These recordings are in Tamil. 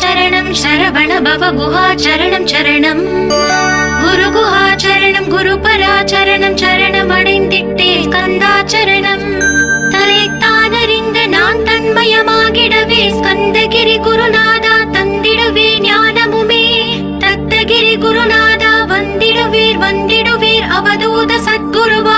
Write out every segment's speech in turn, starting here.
ஸ்கந்தாச்சரணம் சரவண பவ குஹாச்சரணம் சரணம் குரு குஹாச்சரணம் குரு பராச்சரணம் சரணம் அடைந்திட்டே ஸ்கந்தாச்சரணம் தலைத்தானறிந்த நான் தன்மயமாகிடவே ஸ்கந்தகிரி குருநாதா தந்திடுவே ஞானமுமே தத்தகிரி குருநாதா வந்திடுவீர் வந்திடுவீர் அவதூத சத்குருவா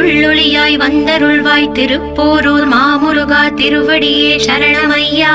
உள்ளொளியாய் வந்தருள்வாய் திருப்போரூர் மாமுருகா திருவடியே சரணமையா.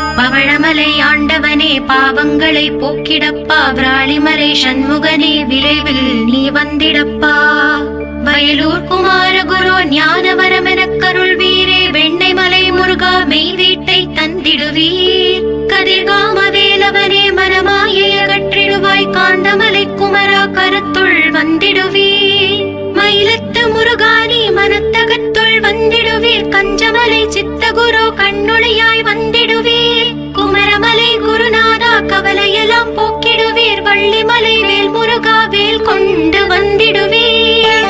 பவழமலை ஆண்டவனே பாவங்களை போக்கிடப்பா. விராளிமலை சண்முகனே விரைவில் நீ வந்திடப்பா. வயலூர் குமார குரு ஞானவரமெனக் கருள் வீரே வெண்ணை மலை முருகா மெய் வீட்டை தந்திடுவீர். கதிர்காம வேலவனே மனமாயை அகற்றிடுவாய். காந்தமலை குமரா கருத்துள் வந்திடுவீர். மயிலத்து முருகானி மனத்தகத்துள் வந்திடுவீர் கஞ்சமலை சித்தகுரு கண்ணுளையாய் வந்திடுவீர் குமரமலை குருநாதா கவலையெல்லாம் போக்கிடுவீர் வள்ளிமலை வேல் முருகா வேல் கொண்டு வந்திடுவீர்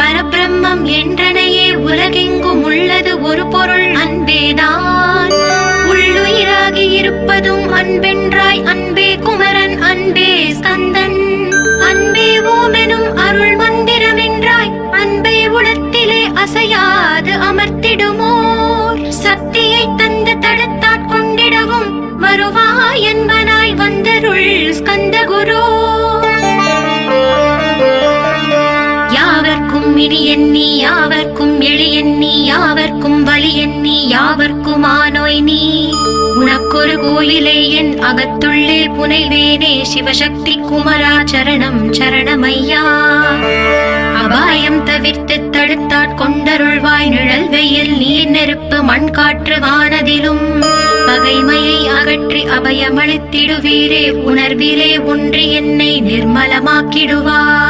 பரபிரம்மம் என்றனையே உலகெங்கும் உள்ளது ஒரு பொருள் அன்பேதான். உள்ளுயிராகி இருப்பதும் அன்பென்றாய் அன்பே குமரன் அன்பே ஸ்கந்தன். அன்பே ஓமெனும் அருள் மந்திரம் அசையாது அமர்த்திடுமோர். சக்தியை தந்து தடுத்தாட் கொண்டிடவும் வருவாய் என்பனாய் வந்தருள் ஸ்கந்த குரோ இனி எண்ணி யாவர்க்கும் எளி எண்ணி யாவர்க்கும் வலி எண்ணி யாவர்க்கும் ஆனோய் நீ. உனக்கொரு கோயிலே என் அகத்துள்ளே புனைவேனே சிவசக்தி குமரா சரணம் சரணமையா. அபாயம் தவிர்த்து தடுத்தாட் கொண்டருள்வாய் நிழல் வெயில் நீர் நெருப்பு மண் காற்று வானதிலும். பகைமையை அகற்றி அபயமளித்திடுவீரே உணர்விலே ஒன்றி என்னை நிர்மலமாக்கிடுவார்.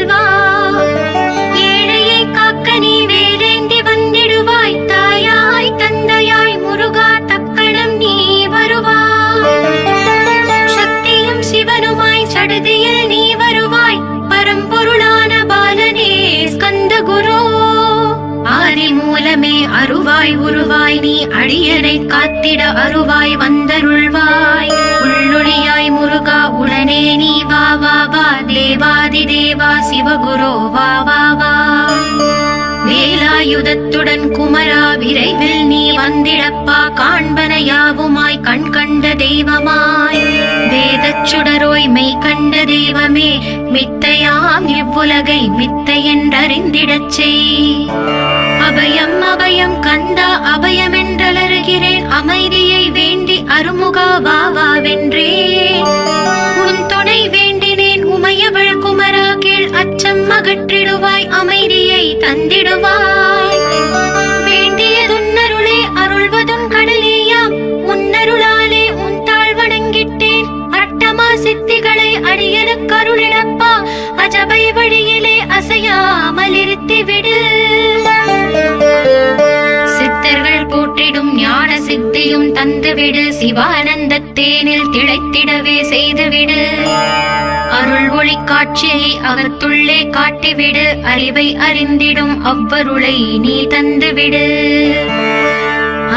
உருவாய் உருவாய் நீ அடியனை காத்திட அருவாய் வந்தருள்வாய். உள்ளொளியாய் முருகா உடனே நீ வா வா வா. தேவாதி தேவா சிவகுரு வா வா வா. வேலாயுதத்துடன் குமரா விரைவில் நீ வந்திடப்பா. காண்பன யாவுமாய் கண் கண்ட தெய்வமாய் வேதச் சுடரோய் மெய் கண்ட தெய்வமே மித்தையாம் இவ்வுலகை மித்தை என்றறிந்திடச் செய். அபயம் அபயம் கந்தா அபயம் என்றலருகிறேன் அமைதியை வேண்டி அருமுகா வாவா வென்றே. வென்றேன் உன் துணை வேண்டினேன் உமையவள் குமரா கீழ் அச்சம் அகற்றிடுவாய் அமைதியை தந்திடுவாய். வேண்டியதுன்ன சித்திகளை அடியனுக்கு கருளினப்பா அஜபை வழியிலே அசையாமல் இருத்திவிடு சித்தர்கள் போற்றிடும் ஞான சித்தியும் தந்துவிடு சிவானந்த தேனில் திளைத்திடவே செய்துவிடு. அருள் ஒளி காட்சியை அகத்துள்ளே காட்டிவிடு அறிவை அறிந்திடும் அவ்வருளை நீ தந்துவிடு.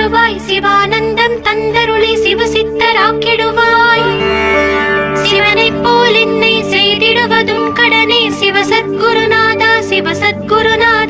தருவாய். சிவானந்தம் தந்தருளி சிவசித்தராக்கிடுவாய். சிவனைப் போல் என்னை செய்திடுவதும் கடனே. சிவசத்குருநாதா சிவசத்குருநாதா.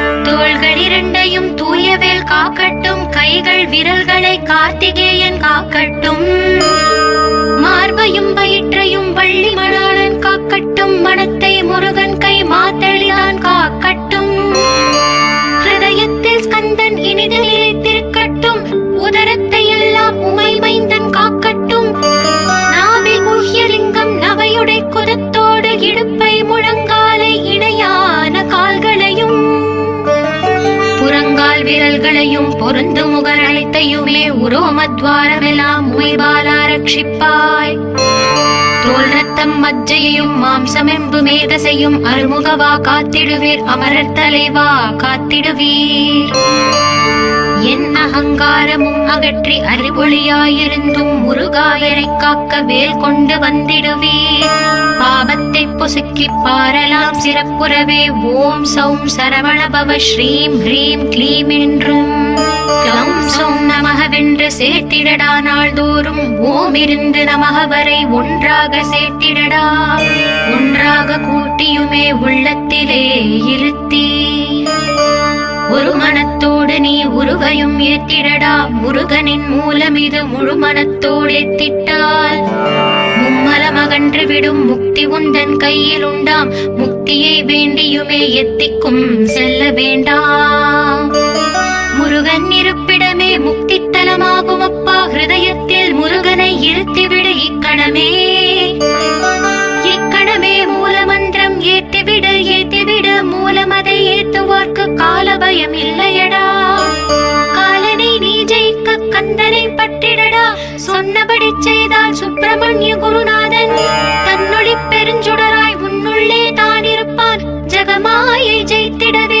தோள்கள் இரண்டையும் தூயவேல் காக்கட்டும். கைகள் விரல்களை கார்த்திகேயன் காக்கட்டும். மார்பையும் வயிற்றையும் வள்ளி மணாளன் காக்கட்டும். மனத்தை முருகன் கை மாத்தளிதான் காக்கட்டும். ஹிருதயத்தில் ஸ்கந்தன் இனிதில் இழைத்திருக்கட்டும் நிழல்களையும் பொருந்து முகரலைத்தையுள்ளே உரோமத்வாரமெல்லாம் உமைபாலாரட்சிப்பாய் தோல் ரத்தம் மஜ்ஜையையும் மாம்சமெம்பு மேதசையும் அருமுகவா காத்திடுவீர் அமரர் தலைவா காத்திடுவீர். என் அகங்காரமும் அகற்றி அறிவொளியாயிருந்தும் முருகாயரை காக்க வேல் கொண்டு வந்திடுவீர் பாவத்தை பொசுக்கி பாரலாம் சிறப்புறவே. ஓம் சௌம் சரவணபவ ஸ்ரீம் ஹ்ரீம் க்ளீம் என்றும். க்ளௌம் சௌம் நமகவென்று சேர்த்திடடா நாள்தோறும். ஓம் இருந்து நமக வரை ஒன்றாக சேர்த்திடடா. ஒன்றாக கூட்டியுமே உள்ளத்திலே இருத்தீ. ஒரு மனத்தோடு நீ உருவையும் ஏத்திடடா முருகனின் மூலம் இது முழு மனத்தோடு ஏத்திட்டால். மும்மலம் அகன்று விடும் முக்தி உந்தன் கையில் உண்டாம். முக்தியை வேண்டியுமே எத்திக்கும் செல்ல வேண்டாம். முருகன் இருப்பிடமே முக்தி தலமாகும் அப்பா. ஹிருதயத்தில் முருகனை இருத்திவிடு இக்கணமே. பயம் இல்லையடா காலனை நீ ஜெயிக்க கந்தனை பற்றிடடா. சொன்னபடி செய்தால் சுப்பிரமணிய குருநாதன் தன்னொழி பெருஞ்சுடராய் உன்னுள்ளே தான் இருப்பான். ஜெகமாயை ஜெயித்திடவே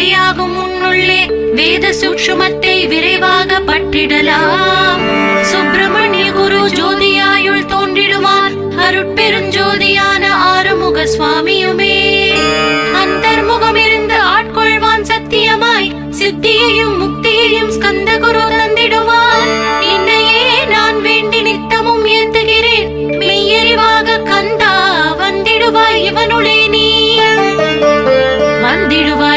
வெளியாகும் முன்னுள்ளே வேத சூட்சுமத்தை விரைவாக பற்றிடலாம். சுப்பிரமணிய குரு ஜோதியாயுள் தோன்றிடுவார். அருட்பெருஞ்சோதியான ஆறுமுக சுவாமியுமே. அந்தர்முகம் இருந்து ஆட்கொள்வான் சத்தியமாய். சித்தியையும் முக்தியையும் ஸ்கந்த குரு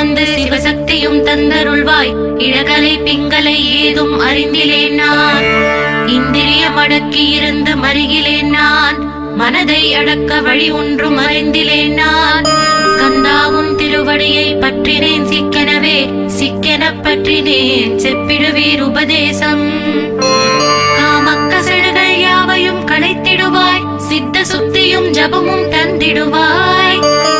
வந்து சிவசக்தியும் தந்தருள்வாய். இழகலை பிங்களை ஏதும் அறிந்திலேன் நான். இந்திரியம் அடக்கி இருந்து மருகிலேன் நான். மனதை அடக்க வழி ஒன்றும் அறிந்திலேன் நான். கந்தாவும் திருவடியை பற்றினேன் சிக்கெனவே. சிக்கெனப் பற்றினேன் செப்பிடுவீர் உபதேசம். காமக்கசடுகள் யாவையும் களைத்திடுவாய். சித்த சுத்தியும் ஜபமும் தந்திடுவாய்.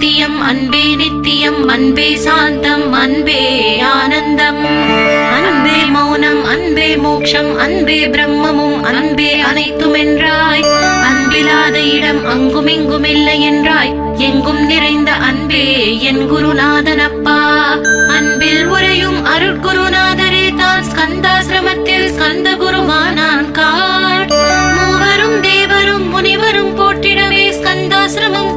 நித்தியம் அன்பே நித்தியம் அன்பே சாந்தம் அன்பே ஆனந்தம். அன்பே மௌனம் அன்பே மோக்ஷம் அன்பே பிரம்மமும் அன்பே அனைத்தும் என்றாய் அன்பில்லாத இடம் அங்கும் இங்கும் இல்லை என்றாய். எங்கும் நிறைந்த அன்பே என் குருநாதன் அப்பா அன்பில் உரையும் அருட்குருநாதரே தான். ஸ்கந்தாசிரமத்தில் ஸ்கந்த குருவானான் காட். மூவரும் தேவரும் முனிவரும் போற்றிடவே ஸ்கந்தாசிரமம்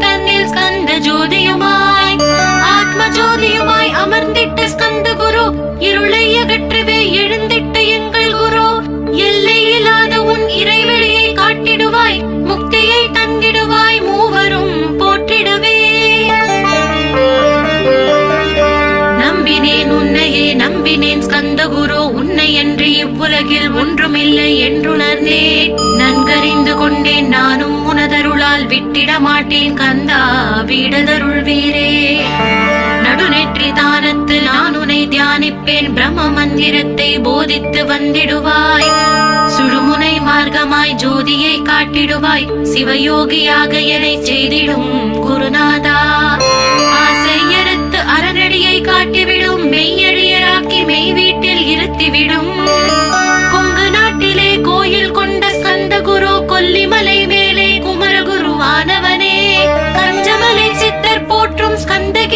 உலகில் ஒன்றுமில்லை என்றுணர்ந்தேன். நன்கறிந்து கொண்டேன். நானும் உனதருளால் விட்டிட மாட்டேன் கந்தா. வீடதருள் வீரே. நடுநெற்றி தானத்து நான் உனை தியானிப்பேன். பிரம்ம மந்திரத்தை போதித்து வந்திடுவாய். சுழுமுனை மார்க்கமாய் ஜோதியை காட்டிடுவாய். சிவயோகியாக என்னை செய்திடும் குருநாதா. ஆசையறுத்து அறநடியை காட்டிவிடும். மெய்யடியராக்கி மெய் வீட்டில் இருத்திவிடும்.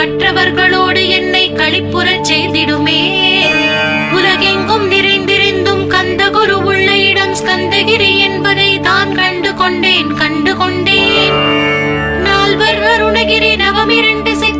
கற்றவர்களோடு என்னை களிப்புறச் செய்திடுமே. உலகெங்கும் நிறைந்திருந்தும் கந்த குரு உள்ள இடம் ஸ்கந்தகிரி என்பதை தான் கண்டு கொண்டேன் கண்டு கொண்டேன். நால்வர் அருணகிரி நவமிரண்டு சித்தர்களும்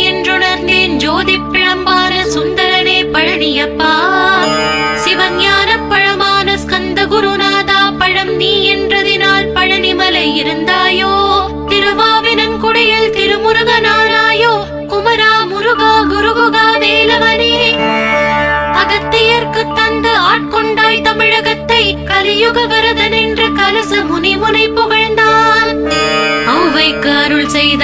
பழனியப்பா சிவஞான பழமான ஸ்கந்த குருநாதா பழம் நீ என்றதினால் பழனிமலை இருந்தாயோ? திருவாவினன் குடியில் திருமுருகனானாயோ? குமரா முருகா குருகுகா வேலவனே அகத்தியர்க்கு தந்து ஆட்கொண்டாய் தமிழகத்தை கலியுக வரதன் என்று கலச முனி முனை புகழ்ந்தான். ஔவைக்கு அருள் செய்த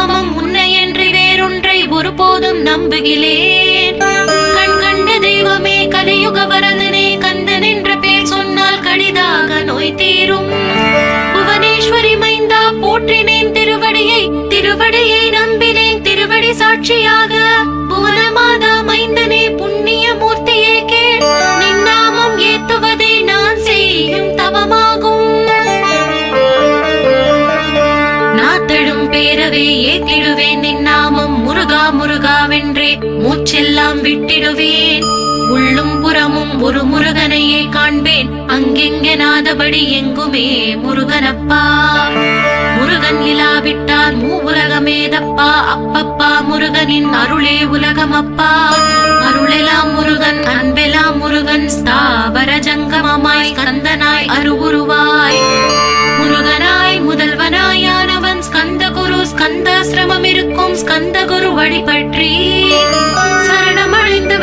நாமம் உன்னை என்று வேறொன்றை ஒருபோதும் நம்புகிறேன். கண் கண்ட தெய்வமே கலியுக வரதனே கந்தன் என்ற பேர் சொன்னால் கடிதாக நோய் தீரும். புறமும் ஒரு முருகனையே காண்பேன். அங்கெங்கெனாதபடி எங்குமே முருகனப்பா. முருகன் இலாவிட்டால் மூ உலகமேதப்பா அப்பப்பா முருகனின் அருளே உலகமப்பா. அருளெலாம் முருகன் அன்பெலாம் முருகன் ஸ்தாவர ஜங்கமமாய் கந்தனாய் அருவுருவாய். முருகனாய் முதல்வனாயானவன் ஸ்கந்த குரு ஸ்கந்தாசிரமம் இருக்கும் ஸ்கந்த குரு வழிபற்றி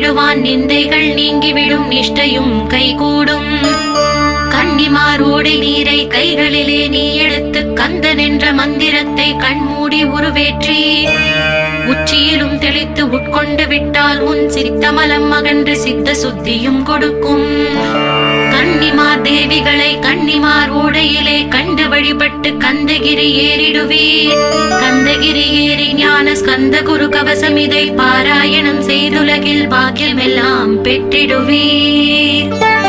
விடுவான் நிந்தைகள் நீங்கிவிடும் நிஷ்டையும் கைகூடும். கன்னிமார் ஓடை நீரை கைகளிலே நீ எடுத்து கந்தன் என்ற மந்திரத்தை கண்மூடி உருவேற்றி உச்சியிலும் தெளித்து உட்கொண்டு விட்டால் உன் சித்தமலம் அகன்று சித்த சுத்தியும் கொடுக்கும். கன்னிமார் தேவிகளை கன்னிமார் ஓடையிலே கண் வழிபட்டு கந்தகிரி ஏறிடுவீர். கந்தகிரி ஏறி ஞான ஸ்கந்த குரு கவசம் இதை பாராயணம் செய்துலகில் பாக்கியமெல்லாம் பெற்றிடுவீர்.